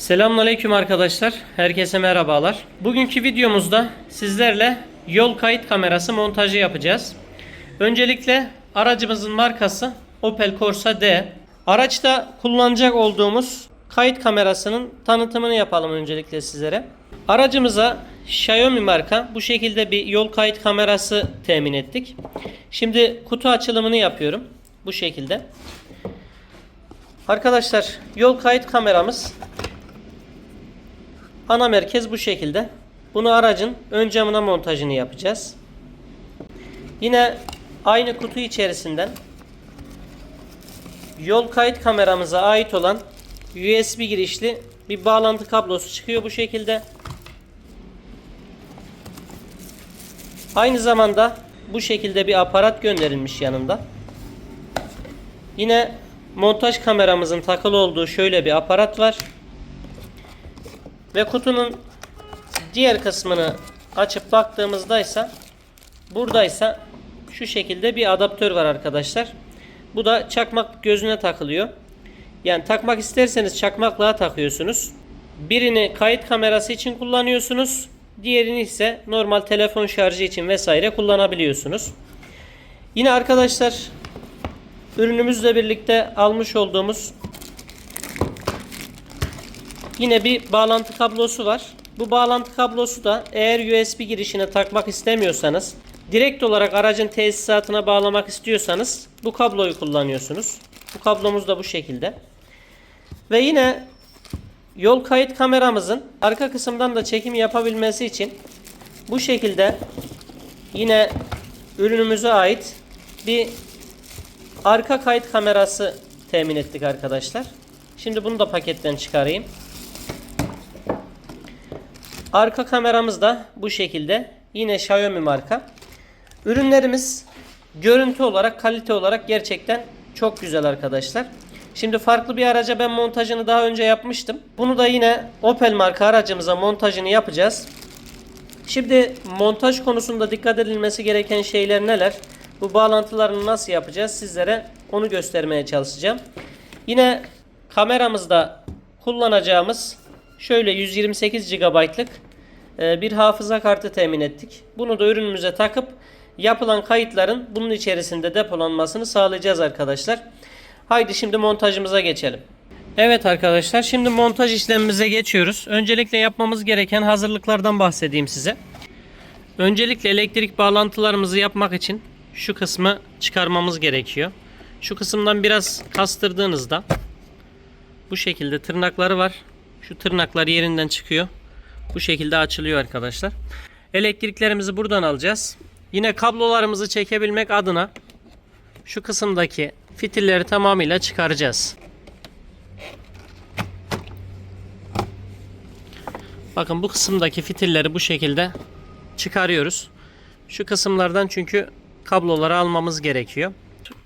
Selamünaleyküm arkadaşlar. Herkese merhabalar. Bugünkü videomuzda sizlerle yol kayıt kamerası montajı yapacağız. Öncelikle aracımızın markası Opel Corsa D. Araçta kullanacak olduğumuz kayıt kamerasının tanıtımını yapalım öncelikle sizlere. Aracımıza Xiaomi marka bu şekilde bir yol kayıt kamerası temin ettik. Şimdi kutu açılımını yapıyorum. Bu şekilde. Arkadaşlar yol kayıt kameramız Ana merkez bu şekilde. Bunu aracın ön camına montajını yapacağız. Yine aynı kutu içerisinden yol kayıt kameramıza ait olan USB girişli bir bağlantı kablosu çıkıyor bu şekilde. Aynı zamanda bu şekilde bir aparat gönderilmiş yanında. Yine montaj kameramızın takılı olduğu şöyle bir aparat var. Ve kutunun diğer kısmını açıp baktığımızda ise buradaysa şu şekilde bir adaptör var arkadaşlar. Bu da çakmak gözüne takılıyor. Yani takmak isterseniz çakmaklığa takıyorsunuz. Birini kayıt kamerası için kullanıyorsunuz. Diğerini ise normal telefon şarjı için vesaire kullanabiliyorsunuz. Yine arkadaşlar ürünümüzle birlikte almış olduğumuz Yine bir bağlantı kablosu var. Bu bağlantı kablosu da eğer USB girişine takmak istemiyorsanız, direkt olarak aracın tesisatına bağlamak istiyorsanız bu kabloyu kullanıyorsunuz. Bu kablomuz da bu şekilde. Ve yine yol kayıt kameramızın arka kısımdan da çekim yapabilmesi için bu şekilde yine ürünümüze ait bir arka kayıt kamerası temin ettik arkadaşlar. Şimdi bunu da paketten çıkarayım. Arka kameramız da bu şekilde. Yine Xiaomi marka. Ürünlerimiz görüntü olarak, kalite olarak gerçekten çok güzel arkadaşlar. Şimdi farklı bir araca ben montajını daha önce yapmıştım. Bunu da yine Opel marka aracımıza montajını yapacağız. Şimdi montaj konusunda dikkat edilmesi gereken şeyler neler? Bu bağlantılarını nasıl yapacağız sizlere onu göstermeye çalışacağım. Yine kameramızda kullanacağımız şöyle 128 GB'lık e, bir hafıza kartı temin ettik. Bunu da ürünümüze takıp yapılan kayıtların bunun içerisinde depolanmasını sağlayacağız arkadaşlar. Haydi şimdi montajımıza geçelim. Evet arkadaşlar şimdi montaj işlemimize geçiyoruz. Öncelikle yapmamız gereken hazırlıklardan bahsedeyim size. Öncelikle elektrik bağlantılarımızı yapmak için şu kısmı çıkarmamız gerekiyor. Şu kısımdan biraz kastırdığınızda bu şekilde tırnakları var. Şu tırnaklar yerinden çıkıyor. Bu şekilde açılıyor arkadaşlar. Elektriklerimizi buradan alacağız. Yine kablolarımızı çekebilmek adına şu kısımdaki fitilleri tamamıyla çıkaracağız. Bakın bu kısımdaki fitilleri bu şekilde çıkarıyoruz. Şu kısımlardan çünkü kabloları almamız gerekiyor.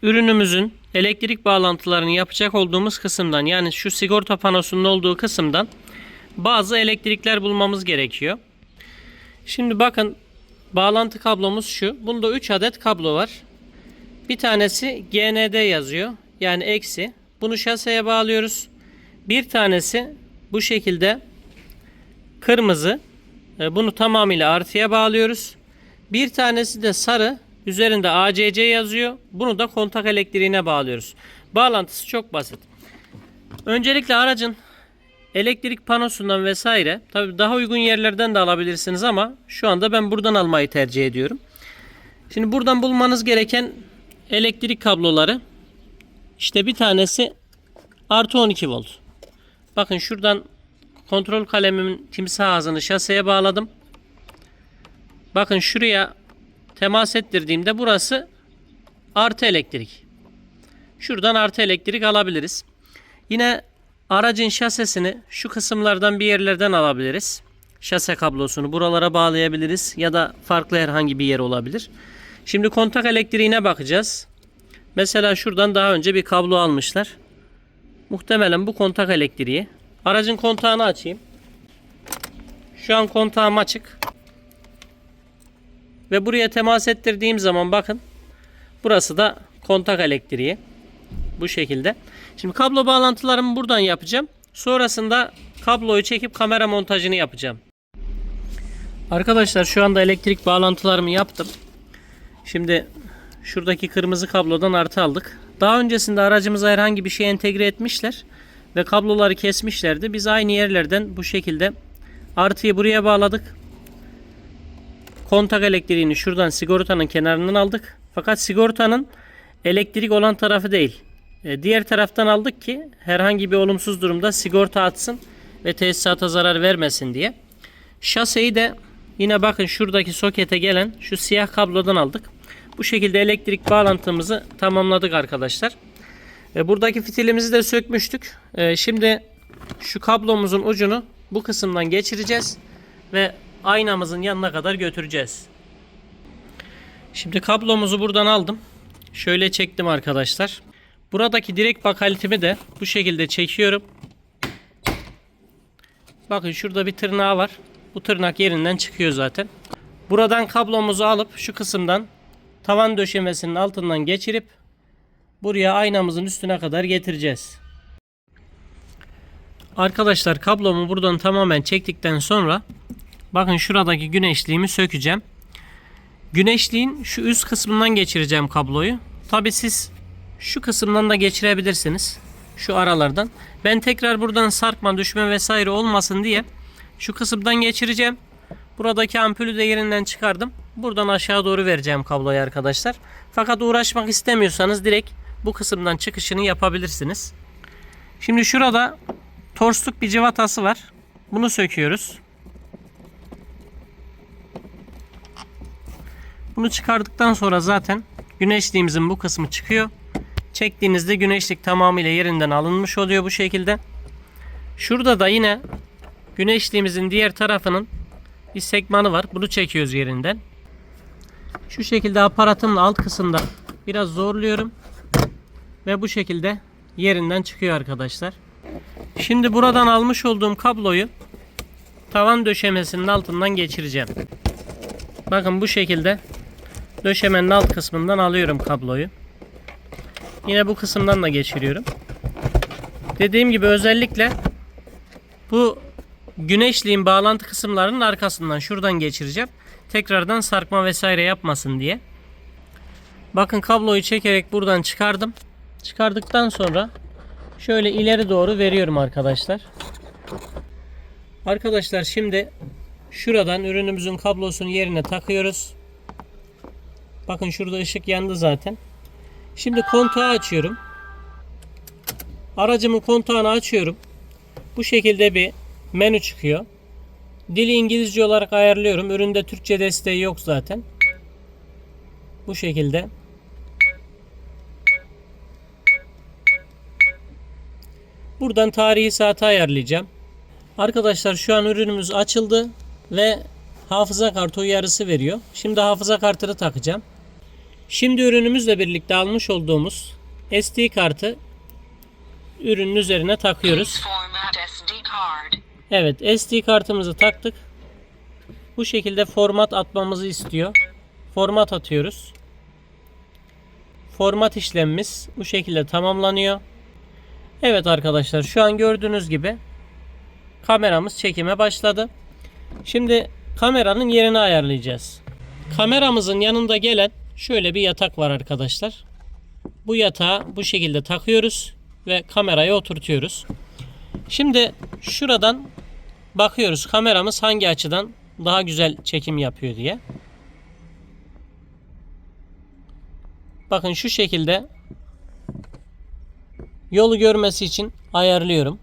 Ürünümüzün elektrik bağlantılarını yapacak olduğumuz kısımdan yani şu sigorta panosunun olduğu kısımdan bazı elektrikler bulmamız gerekiyor. Şimdi bakın bağlantı kablomuz şu. Bunda 3 adet kablo var. Bir tanesi GND yazıyor. Yani eksi. Bunu şaseye bağlıyoruz. Bir tanesi bu şekilde kırmızı. E, Bunu tamamıyla artıya bağlıyoruz. Bir tanesi de sarı. Üzerinde ACC yazıyor. Bunu da kontak elektriğine bağlıyoruz. Bağlantısı çok basit. Öncelikle aracın elektrik panosundan vesaire tabi daha uygun yerlerden de alabilirsiniz ama şu anda ben buradan almayı tercih ediyorum. Şimdi buradan bulmanız gereken elektrik kabloları işte bir tanesi artı 12 volt. Bakın şuradan kontrol kalemimin timsah ağzını şaseye bağladım. Bakın şuraya temas ettirdiğimde burası artı elektrik. Şuradan artı elektrik alabiliriz. Yine aracın şasesini şu kısımlardan bir yerlerden alabiliriz. Şase kablosunu buralara bağlayabiliriz ya da farklı herhangi bir yer olabilir. Şimdi kontak elektriğine bakacağız. Mesela şuradan daha önce bir kablo almışlar. Muhtemelen bu kontak elektriği. Aracın kontağını açayım. Şu an kontağım açık. Ve buraya temas ettirdiğim zaman bakın. Burası da kontak elektriği. Bu şekilde. Şimdi kablo bağlantılarımı buradan yapacağım. Sonrasında kabloyu çekip kamera montajını yapacağım. Arkadaşlar şu anda elektrik bağlantılarımı yaptım. Şimdi şuradaki kırmızı kablodan artı aldık. Daha öncesinde aracımıza herhangi bir şey entegre etmişler ve kabloları kesmişlerdi. Biz aynı yerlerden bu şekilde artıyı buraya bağladık. Kontak elektriğini şuradan sigortanın kenarından aldık. Fakat sigortanın elektrik olan tarafı değil. E, Diğer taraftan aldık ki herhangi bir olumsuz durumda sigorta atsın ve tesisata zarar vermesin diye. Şaseyi de yine bakın şuradaki sokete gelen şu siyah kablodan aldık. Bu şekilde elektrik bağlantımızı tamamladık arkadaşlar. E, Buradaki fitilimizi de sökmüştük. E, Şimdi şu kablomuzun ucunu bu kısımdan geçireceğiz ve aynamızın yanına kadar götüreceğiz. Şimdi kablomuzu buradan aldım. Şöyle çektim arkadaşlar. Buradaki direkt bakalitimi de bu şekilde çekiyorum. Bakın şurada bir tırnağı var. Bu tırnak yerinden çıkıyor zaten. Buradan kablomuzu alıp şu kısımdan tavan döşemesinin altından geçirip buraya aynamızın üstüne kadar getireceğiz. Arkadaşlar kablomu buradan tamamen çektikten sonra bakın şuradaki güneşliğimi sökeceğim. Güneşliğin şu üst kısmından geçireceğim kabloyu. Tabi siz şu kısımdan da geçirebilirsiniz. Şu aralardan. Ben tekrar buradan sarkma, düşme vesaire olmasın diye şu kısımdan geçireceğim. Buradaki ampulü de yerinden çıkardım. Buradan aşağı doğru vereceğim kabloyu arkadaşlar. Fakat uğraşmak istemiyorsanız direkt bu kısımdan çıkışını yapabilirsiniz. Şimdi şurada torsluk bir civatası var. Bunu söküyoruz. Bunu çıkardıktan sonra zaten güneşliğimizin bu kısmı çıkıyor. Çektiğinizde güneşlik tamamıyla yerinden alınmış oluyor bu şekilde. Şurada da yine güneşliğimizin diğer tarafının bir sekmanı var. Bunu çekiyoruz yerinden. Şu şekilde aparatımla alt kısımda biraz zorluyorum. Ve bu şekilde yerinden çıkıyor arkadaşlar. Şimdi buradan almış olduğum kabloyu tavan döşemesinin altından geçireceğim. Bakın bu şekilde döşemenin alt kısmından alıyorum kabloyu. Yine bu kısımdan da geçiriyorum. Dediğim gibi özellikle bu güneşliğin bağlantı kısımlarının arkasından şuradan geçireceğim. Tekrardan sarkma vesaire yapmasın diye. Bakın kabloyu çekerek buradan çıkardım. Çıkardıktan sonra şöyle ileri doğru veriyorum arkadaşlar. Arkadaşlar şimdi şuradan ürünümüzün kablosunu yerine takıyoruz. Bakın şurada ışık yandı zaten. Şimdi kontağı açıyorum. Aracımın kontağını açıyorum. Bu şekilde bir menü çıkıyor. Dili İngilizce olarak ayarlıyorum. Üründe Türkçe desteği yok zaten. Bu şekilde. Buradan tarihi saati ayarlayacağım. Arkadaşlar şu an ürünümüz açıldı ve hafıza kartı uyarısı veriyor. Şimdi hafıza kartını takacağım. Şimdi ürünümüzle birlikte almış olduğumuz SD kartı ürünün üzerine takıyoruz. Evet SD kartımızı taktık. Bu şekilde format atmamızı istiyor. Format atıyoruz. Format işlemimiz bu şekilde tamamlanıyor. Evet arkadaşlar şu an gördüğünüz gibi kameramız çekime başladı. Şimdi kameranın yerini ayarlayacağız. Kameramızın yanında gelen şöyle bir yatak var arkadaşlar. Bu yatağı bu şekilde takıyoruz ve kameraya oturtuyoruz. Şimdi şuradan bakıyoruz kameramız hangi açıdan daha güzel çekim yapıyor diye. Bakın şu şekilde yolu görmesi için ayarlıyorum.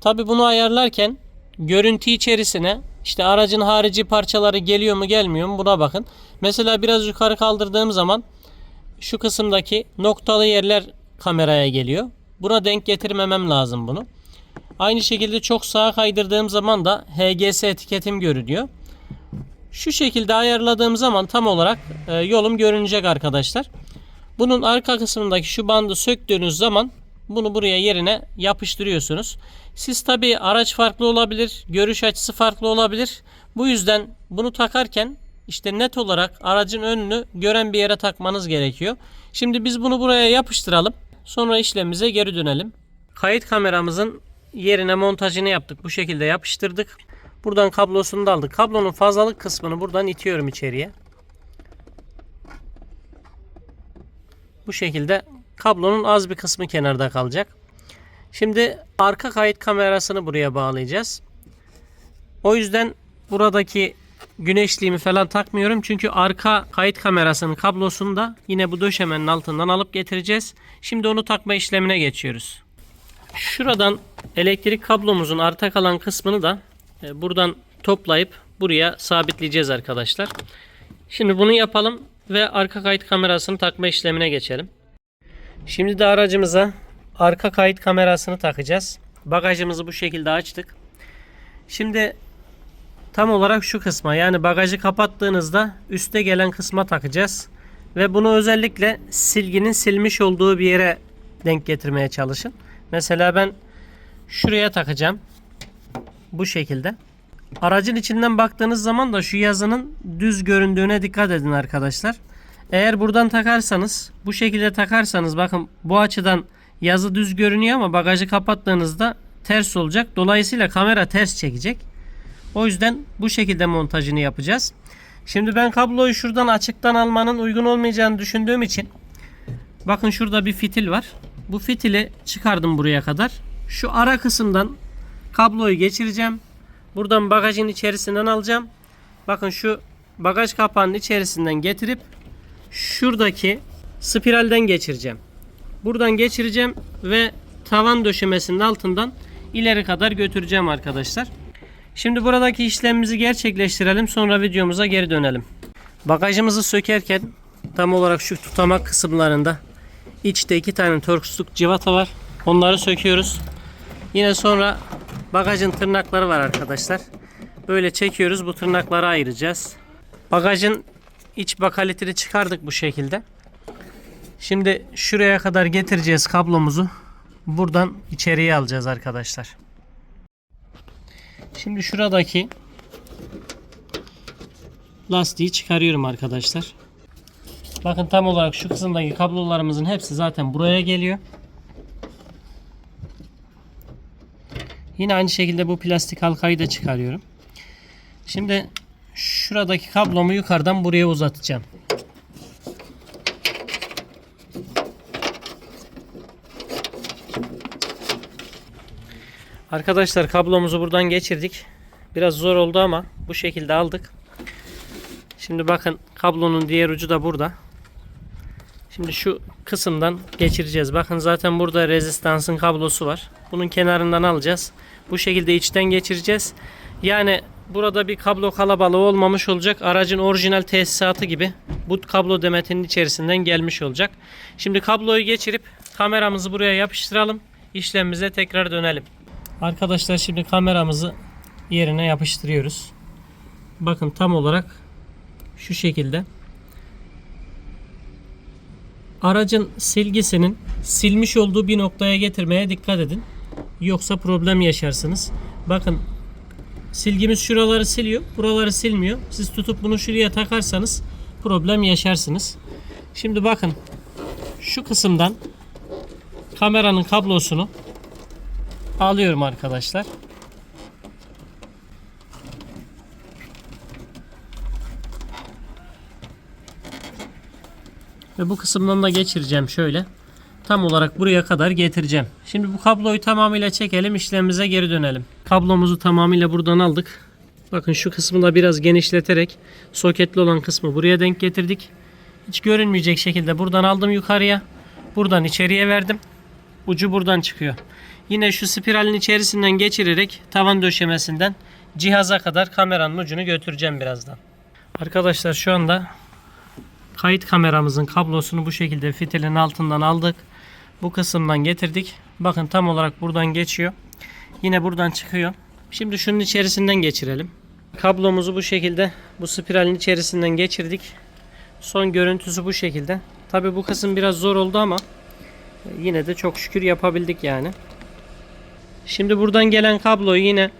Tabi bunu ayarlarken görüntü içerisine işte aracın harici parçaları geliyor mu gelmiyor mu buna bakın. Mesela biraz yukarı kaldırdığım zaman şu kısımdaki noktalı yerler kameraya geliyor. Buna denk getirmemem lazım bunu. Aynı şekilde çok sağa kaydırdığım zaman da HGS etiketim görünüyor. Şu şekilde ayarladığım zaman tam olarak e, yolum görünecek arkadaşlar. Bunun arka kısmındaki şu bandı söktüğünüz zaman bunu buraya yerine yapıştırıyorsunuz. Siz tabi araç farklı olabilir, görüş açısı farklı olabilir. Bu yüzden bunu takarken işte net olarak aracın önünü gören bir yere takmanız gerekiyor. Şimdi biz bunu buraya yapıştıralım. Sonra işlemimize geri dönelim. Kayıt kameramızın yerine montajını yaptık. Bu şekilde yapıştırdık. Buradan kablosunu da aldık. Kablonun fazlalık kısmını buradan itiyorum içeriye. Bu şekilde kablonun az bir kısmı kenarda kalacak. Şimdi arka kayıt kamerasını buraya bağlayacağız. O yüzden buradaki güneşliğimi falan takmıyorum. Çünkü arka kayıt kamerasının kablosunu da yine bu döşemenin altından alıp getireceğiz. Şimdi onu takma işlemine geçiyoruz. Şuradan elektrik kablomuzun arta kalan kısmını da e, buradan toplayıp buraya sabitleyeceğiz arkadaşlar. Şimdi bunu yapalım ve arka kayıt kamerasını takma işlemine geçelim. Şimdi de aracımıza arka kayıt kamerasını takacağız. Bagajımızı bu şekilde açtık. Şimdi tam olarak şu kısma yani bagajı kapattığınızda üste gelen kısma takacağız. Ve bunu özellikle silginin silmiş olduğu bir yere denk getirmeye çalışın. Mesela ben şuraya takacağım. Bu şekilde. Aracın içinden baktığınız zaman da şu yazının düz göründüğüne dikkat edin arkadaşlar. Eğer buradan takarsanız bu şekilde takarsanız bakın bu açıdan yazı düz görünüyor ama bagajı kapattığınızda ters olacak. Dolayısıyla kamera ters çekecek. O yüzden bu şekilde montajını yapacağız. Şimdi ben kabloyu şuradan açıktan almanın uygun olmayacağını düşündüğüm için bakın şurada bir fitil var. Bu fitili çıkardım buraya kadar. Şu ara kısımdan kabloyu geçireceğim. Buradan bagajın içerisinden alacağım. Bakın şu bagaj kapağının içerisinden getirip şuradaki spiralden geçireceğim. Buradan geçireceğim ve tavan döşemesinin altından ileri kadar götüreceğim arkadaşlar. Şimdi buradaki işlemimizi gerçekleştirelim. Sonra videomuza geri dönelim. Bagajımızı sökerken tam olarak şu tutamak kısımlarında içte iki tane torksluk civata var. Onları söküyoruz. Yine sonra bagajın tırnakları var arkadaşlar. Böyle çekiyoruz. Bu tırnakları ayıracağız. Bagajın iç bakalitini çıkardık bu şekilde. Şimdi şuraya kadar getireceğiz kablomuzu. Buradan içeriye alacağız arkadaşlar. Şimdi şuradaki lastiği çıkarıyorum arkadaşlar. Bakın tam olarak şu kısımdaki kablolarımızın hepsi zaten buraya geliyor. Yine aynı şekilde bu plastik halkayı da çıkarıyorum. Şimdi şuradaki kablomu yukarıdan buraya uzatacağım. Arkadaşlar kablomuzu buradan geçirdik. Biraz zor oldu ama bu şekilde aldık. Şimdi bakın kablonun diğer ucu da burada. Şimdi şu kısımdan geçireceğiz. Bakın zaten burada rezistansın kablosu var. Bunun kenarından alacağız. Bu şekilde içten geçireceğiz. Yani burada bir kablo kalabalığı olmamış olacak. Aracın orijinal tesisatı gibi bu kablo demetinin içerisinden gelmiş olacak. Şimdi kabloyu geçirip kameramızı buraya yapıştıralım. İşlemimize tekrar dönelim. Arkadaşlar şimdi kameramızı yerine yapıştırıyoruz. Bakın tam olarak şu şekilde. Aracın silgisinin silmiş olduğu bir noktaya getirmeye dikkat edin. Yoksa problem yaşarsınız. Bakın silgimiz şuraları siliyor. Buraları silmiyor. Siz tutup bunu şuraya takarsanız problem yaşarsınız. Şimdi bakın şu kısımdan kameranın kablosunu alıyorum arkadaşlar. Ve bu kısımdan da geçireceğim şöyle. Tam olarak buraya kadar getireceğim. Şimdi bu kabloyu tamamıyla çekelim. işlemimize geri dönelim. Kablomuzu tamamıyla buradan aldık. Bakın şu kısmı da biraz genişleterek soketli olan kısmı buraya denk getirdik. Hiç görünmeyecek şekilde buradan aldım yukarıya. Buradan içeriye verdim. Ucu buradan çıkıyor. Yine şu spiralin içerisinden geçirerek tavan döşemesinden cihaza kadar kameranın ucunu götüreceğim birazdan. Arkadaşlar şu anda kayıt kameramızın kablosunu bu şekilde fitilin altından aldık. Bu kısımdan getirdik. Bakın tam olarak buradan geçiyor. Yine buradan çıkıyor. Şimdi şunun içerisinden geçirelim. Kablomuzu bu şekilde bu spiralin içerisinden geçirdik. Son görüntüsü bu şekilde. Tabi bu kısım biraz zor oldu ama yine de çok şükür yapabildik yani. Şimdi buradan gelen kabloyu yine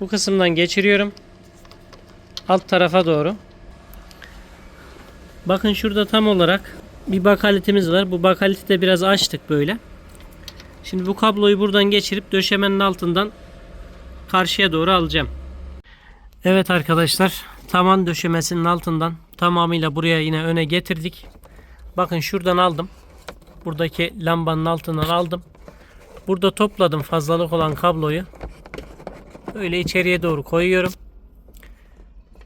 bu kısımdan geçiriyorum. Alt tarafa doğru. Bakın şurada tam olarak bir bakalitimiz var. Bu bakaliti de biraz açtık böyle. Şimdi bu kabloyu buradan geçirip döşemenin altından karşıya doğru alacağım. Evet arkadaşlar tavan döşemesinin altından tamamıyla buraya yine öne getirdik. Bakın şuradan aldım. Buradaki lambanın altından aldım. Burada topladım fazlalık olan kabloyu. Böyle içeriye doğru koyuyorum.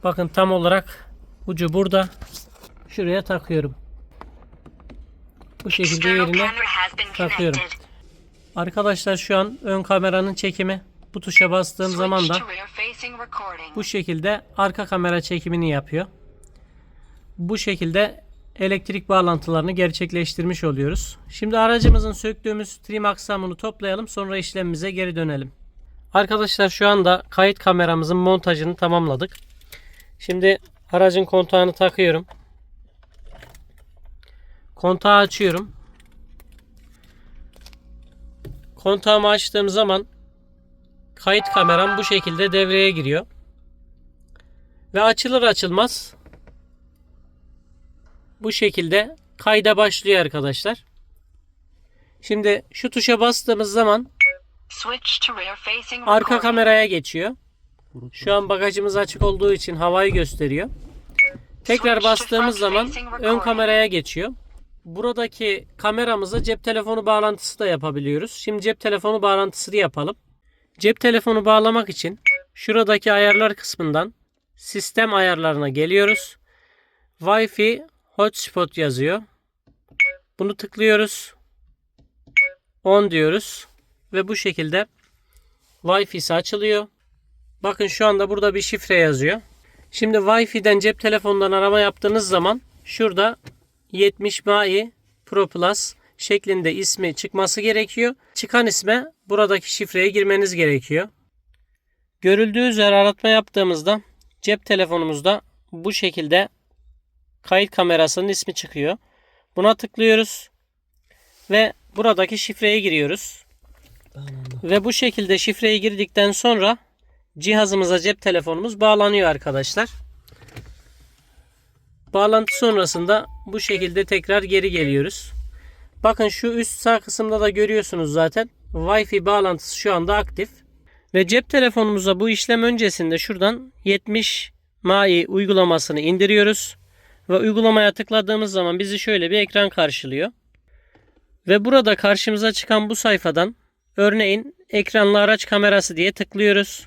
Bakın tam olarak ucu burada. Şuraya takıyorum. Bu şekilde yerine takıyorum. Arkadaşlar şu an ön kameranın çekimi. Bu tuşa bastığım zaman da bu şekilde arka kamera çekimini yapıyor. Bu şekilde elektrik bağlantılarını gerçekleştirmiş oluyoruz. Şimdi aracımızın söktüğümüz trim aksamını toplayalım sonra işlemimize geri dönelim. Arkadaşlar şu anda kayıt kameramızın montajını tamamladık. Şimdi aracın kontağını takıyorum. Kontağı açıyorum. Kontağımı açtığım zaman kayıt kameram bu şekilde devreye giriyor. Ve açılır açılmaz bu şekilde kayda başlıyor arkadaşlar. Şimdi şu tuşa bastığımız zaman arka kameraya geçiyor. Şu an bagajımız açık olduğu için havayı gösteriyor. Tekrar bastığımız zaman ön kameraya geçiyor. Buradaki kameramıza cep telefonu bağlantısı da yapabiliyoruz. Şimdi cep telefonu bağlantısını yapalım. Cep telefonu bağlamak için şuradaki ayarlar kısmından sistem ayarlarına geliyoruz. Wi-Fi hotspot yazıyor. Bunu tıklıyoruz. On diyoruz. Ve bu şekilde Wi-Fi'si açılıyor. Bakın şu anda burada bir şifre yazıyor. Şimdi Wi-Fi'den cep telefonundan arama yaptığınız zaman şurada 70 MAI Pro Plus şeklinde ismi çıkması gerekiyor. Çıkan isme buradaki şifreye girmeniz gerekiyor. Görüldüğü üzere aratma yaptığımızda cep telefonumuzda bu şekilde kayıt kamerasının ismi çıkıyor. Buna tıklıyoruz ve buradaki şifreye giriyoruz. Ve bu şekilde şifreyi girdikten sonra cihazımıza cep telefonumuz bağlanıyor arkadaşlar. Bağlantı sonrasında bu şekilde tekrar geri geliyoruz. Bakın şu üst sağ kısımda da görüyorsunuz zaten. Wi-Fi bağlantısı şu anda aktif. Ve cep telefonumuza bu işlem öncesinde şuradan 70 MAI uygulamasını indiriyoruz. Ve uygulamaya tıkladığımız zaman bizi şöyle bir ekran karşılıyor. Ve burada karşımıza çıkan bu sayfadan örneğin ekranlı araç kamerası diye tıklıyoruz.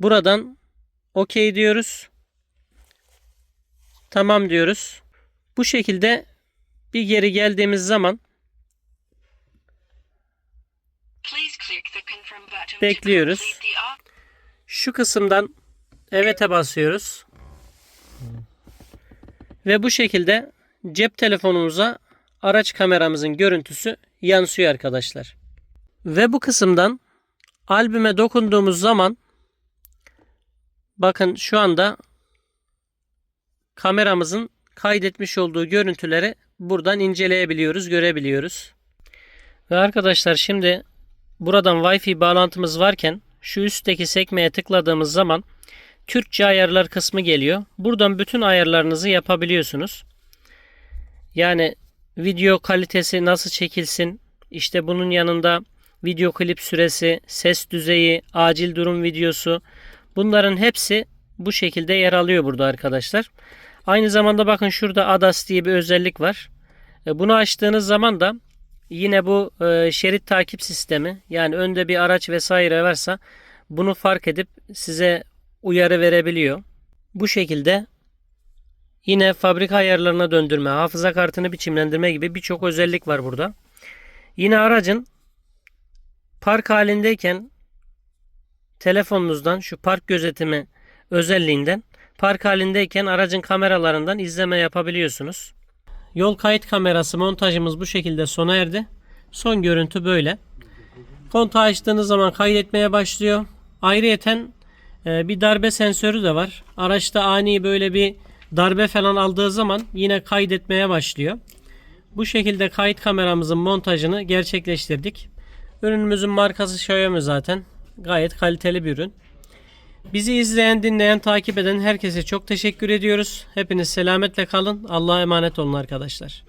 Buradan OK diyoruz. Tamam diyoruz. Bu şekilde bir geri geldiğimiz zaman Bekliyoruz. şu kısımdan evet'e basıyoruz. Ve bu şekilde cep telefonumuza araç kameramızın görüntüsü yansıyor arkadaşlar. Ve bu kısımdan albüme dokunduğumuz zaman bakın şu anda kameramızın kaydetmiş olduğu görüntüleri buradan inceleyebiliyoruz, görebiliyoruz. Ve arkadaşlar şimdi buradan Wi-Fi bağlantımız varken şu üstteki sekmeye tıkladığımız zaman Türkçe ayarlar kısmı geliyor. Buradan bütün ayarlarınızı yapabiliyorsunuz. Yani video kalitesi nasıl çekilsin, işte bunun yanında video klip süresi, ses düzeyi, acil durum videosu bunların hepsi bu şekilde yer alıyor burada arkadaşlar. Aynı zamanda bakın şurada ADAS diye bir özellik var. E, Bunu açtığınız zaman da yine bu e, şerit takip sistemi yani önde bir araç vesaire varsa bunu fark edip size uyarı verebiliyor. Bu şekilde yine fabrika ayarlarına döndürme, hafıza kartını biçimlendirme gibi birçok özellik var burada. Yine aracın park halindeyken telefonunuzdan şu park gözetimi özelliğinden park halindeyken aracın kameralarından izleme yapabiliyorsunuz. Yol kayıt kamerası montajımız bu şekilde sona erdi. Son görüntü böyle. Kontağı açtığınız zaman kaydetmeye başlıyor. Ayrıyeten e, bir darbe sensörü de var. Araçta ani böyle bir darbe falan aldığı zaman yine kaydetmeye başlıyor. Bu şekilde kayıt kameramızın montajını gerçekleştirdik. Ürünümüzün markası Xiaomi zaten. Gayet kaliteli bir ürün. Bizi izleyen, dinleyen, takip eden herkese çok teşekkür ediyoruz. Hepiniz selametle kalın. Allah'a emanet olun arkadaşlar.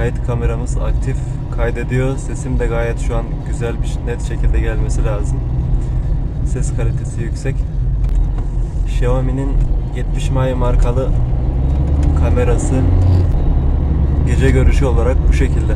Kayıt kameramız aktif kaydediyor. Sesim de gayet şu an güzel bir net şekilde gelmesi lazım. Ses kalitesi yüksek. Xiaomi'nin 70 mi markalı kamerası gece görüşü olarak bu şekilde.